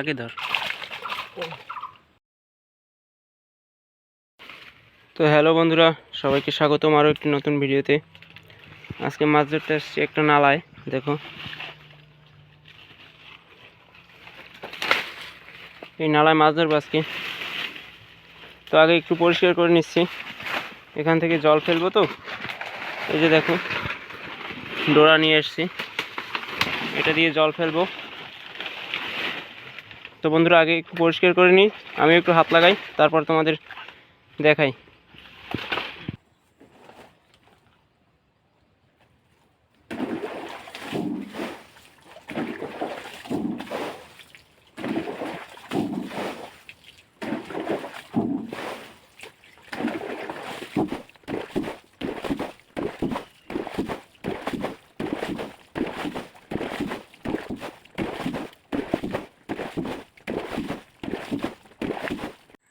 আগে ধর তো হ্যালো বন্ধুরা, সবাইকে স্বাগতম আরও একটি নতুন ভিডিওতে। আজকে মাছ ধরতে এসেছি একটা নালায়, দেখো। এই নালায় মাছ ধরবো আজকে। তো আগে একটু পরিষ্কার করে নিচ্ছি। এখান থেকে জল ফেলব তো। এই যে দেখো, ডোরা নিয়ে এসেছি। এটা দিয়ে জল ফেলব। তো বন্ধুরা আগে একটু পরিষ্কার করে নিই। আমি একটু হাত লাগাই তারপর তোমাদের দেখাই।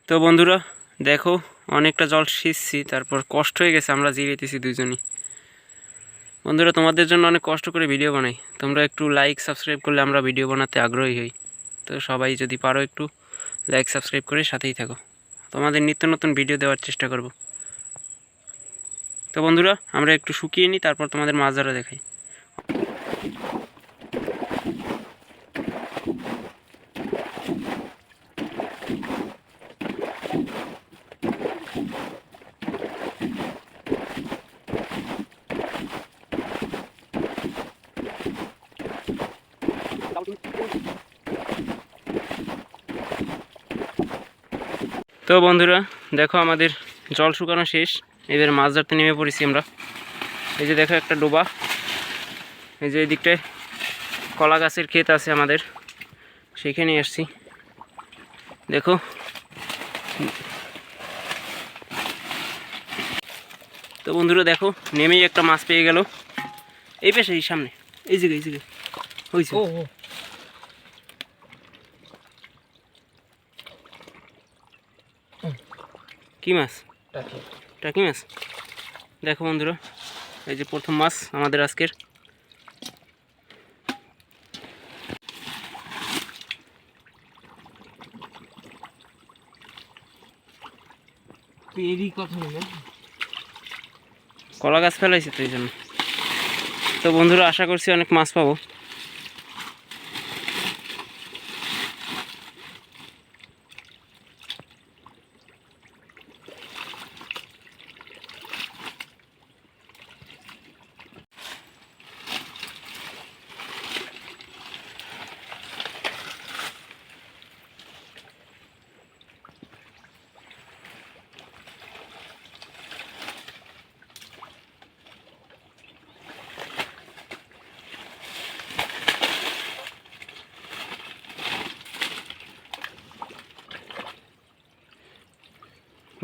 তো বন্ধুরা, দেখো, অনেকটা জল সিঁচছি, তারপর কষ্ট হয়ে গেছে, আমরা জিরেতেছি দুজনই বন্ধুরা, তোমাদের জন্য অনেক কষ্ট করে ভিডিও বানাই। তোমরা একটু লাইক সাবস্ক্রাইব করলে আমরা ভিডিও বানাতে আগ্রহী হই। তো সবাই যদি পারো একটু লাইক সাবস্ক্রাইব করে সাথেই থাকো। তোমাদের নিত্য নতুন ভিডিও দেওয়ার চেষ্টা করব। তো বন্ধুরা, আমরা একটু শুকিয়ে নিই, তারপর তোমাদের মাছ ধরা দেখাই। তো বন্ধুরা, দেখো আমাদের জল শুকানো শেষ। এবার মাছ ধরতে নেমে পড়েছি আমরা। এই যে দেখো একটা ডোবা। এই যে এই দিকটায় কলা গাছের ক্ষেত আছে আমাদের। সেইখানে আসছি। দেখো। তো বন্ধুরা, দেখো, নেমেই একটা মাছ পেয়ে গেল। এই পেশে এই সামনে। এই জায়গায় এই জায়গায়। হয়েছে কি মাছ? টাকি। মাছ? দেখো বন্ধুরা এই যে প্রথম মাছ আমাদের আজকের। কলা গাছ ফেলাইছে তো এই জন্য। তো বন্ধুরা আশা করছি অনেক মাছ পাবো।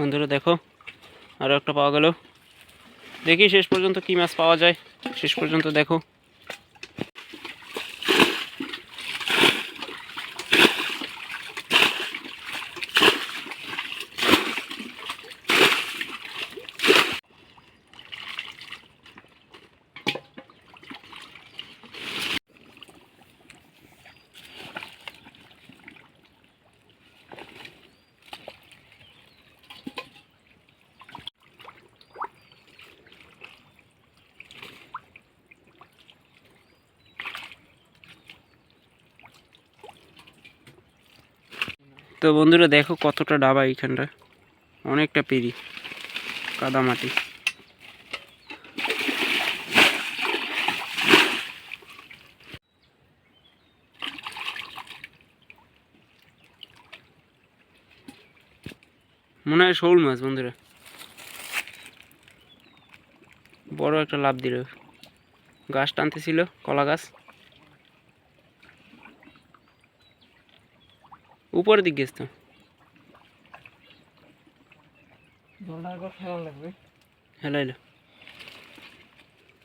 বন্ধুরা দেখো আরও একটা পাওয়া গেল। দেখি শেষ পর্যন্ত কী মাছ পাওয়া যায়। শেষ পর্যন্ত দেখো। তো বন্ধুরা দেখো কতটা ডাবা এইখানটা। অনেকটা পেরি কাদা মাটি মনে হয় শোল মাছ বন্ধুরা। বড় একটা লাভ দিল। গাছ টানতেছিল কলা গাছ। উপরের দিক গেছ তো হেলো হেলো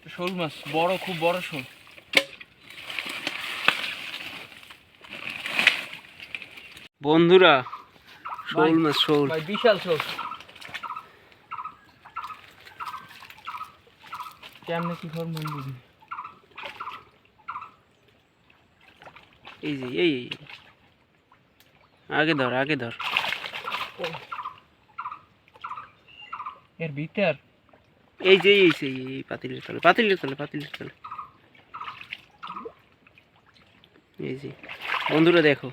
শোল মাছ বড় খুব বড় শোল। বন্ধুরা শোল মাছ শোল। বিশাল শোল। কেমনে কি খবর মন বুঝি? এই যে এই। আগে ধর আগে ধর। এর ভিতর? এই যে এই সেই এই পাতিলের তলে পাতিলের তলে পাতিলের তলে। এই যে বন্ধুরা দেখো।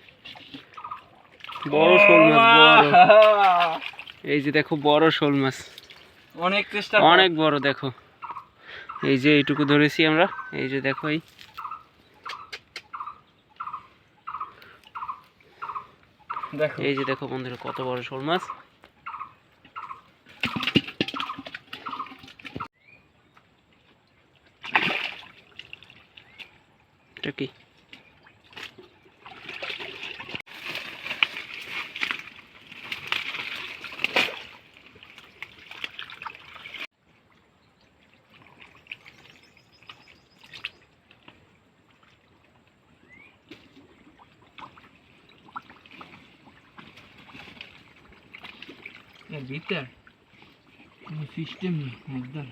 বড় শোল মাছ বড়। এই যে দেখো বড় শোল মাছ। অনেক চেষ্টা অনেক বড় দেখো। এই যে এইটুকু ধরেছি আমরা। এই যে দেখো এই এই যে দেখো বন্ধুরা কত বড় শোল মাছ এটা কি এর ভিতর সিস্টেম নেই একদম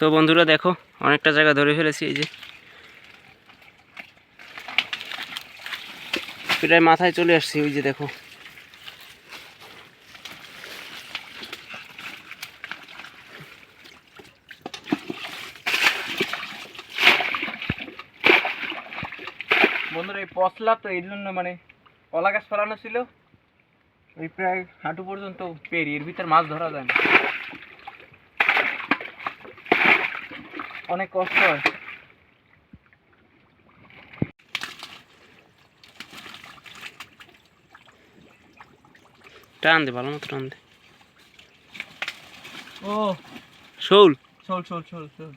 তো বন্ধুরা দেখো, অনেকটা জায়গা ধরে ফেলেছি এই যে। প্রায় মাথায় চলে আসছি, ওই যে দেখো। বন্ধুরা, এই পশলা তো এই জন্য মানে কলা গাছ ফেলানো ছিল। ওই প্রায় হাঁটু পর্যন্ত পেরি এর ভিতর মাছ ধরা যায় না। অনেক কষ্ট হয়। টান দে ভালো মতো টান দে। ও। শোল। শোল শোল শোল শোল।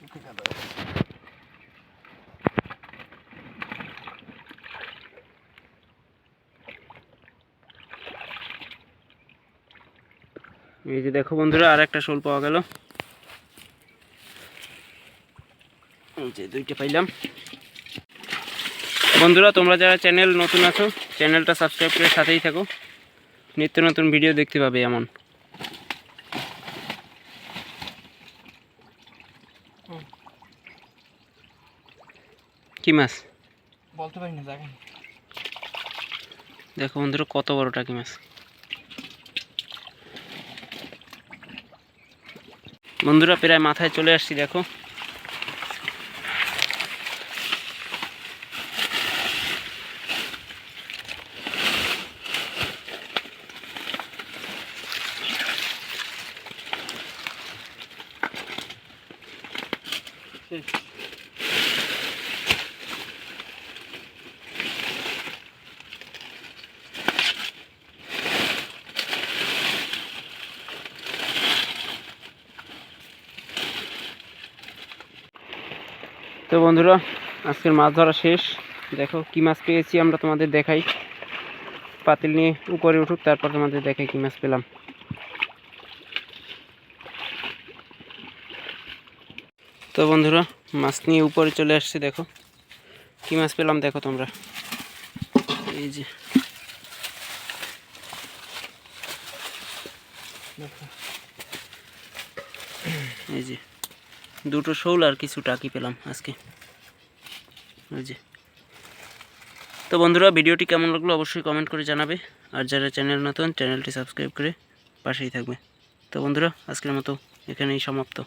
ঠিক চল এই যে দেখো বন্ধুরা আর একটা শোল পাওয়া গেল। যে দুইটা পাইলাম। বন্ধুরা তোমরা যারা চ্যানেল নতুন আছো চ্যানেলটা সাবস্ক্রাইব করে সাথেই থাকো। নিত্য নতুন ভিডিও দেখতে পাবে এমন। কি মাছ? বলতে পারি না দেখো বন্ধুরা কত বড় টাকি মাছ? বন্ধুরা প্রায় মাথায় চলে আসছি দেখো। তো বন্ধুরা, আজকের মাছ ধরা শেষ। দেখো কি মাছ পেয়েছি, আমরা তোমাদের দেখাই। পাতিল নিয়ে উপরে উঠুক, তারপর তোমাদের দেখাই কি মাছ পেলাম। তো বন্ধুরা, মাছ নিয়ে উপরে চলে আসছে, দেখো। কি মাছ পেলাম, দেখো তোমরা। এই যে। এই যে। দুটো শোল আর কিছু টাকি পেলাম আজকে। ওই যে। তো বন্ধুরা, ভিডিওটি কেমন লাগল অবশ্যই কমেন্ট করে জানাবে। আর যারা চ্যানেল নতুন চ্যানেলটি সাবস্ক্রাইব করে পাশেই থাকবে। তো বন্ধুরা, আজকের মতো এখানেই সমাপ্ত।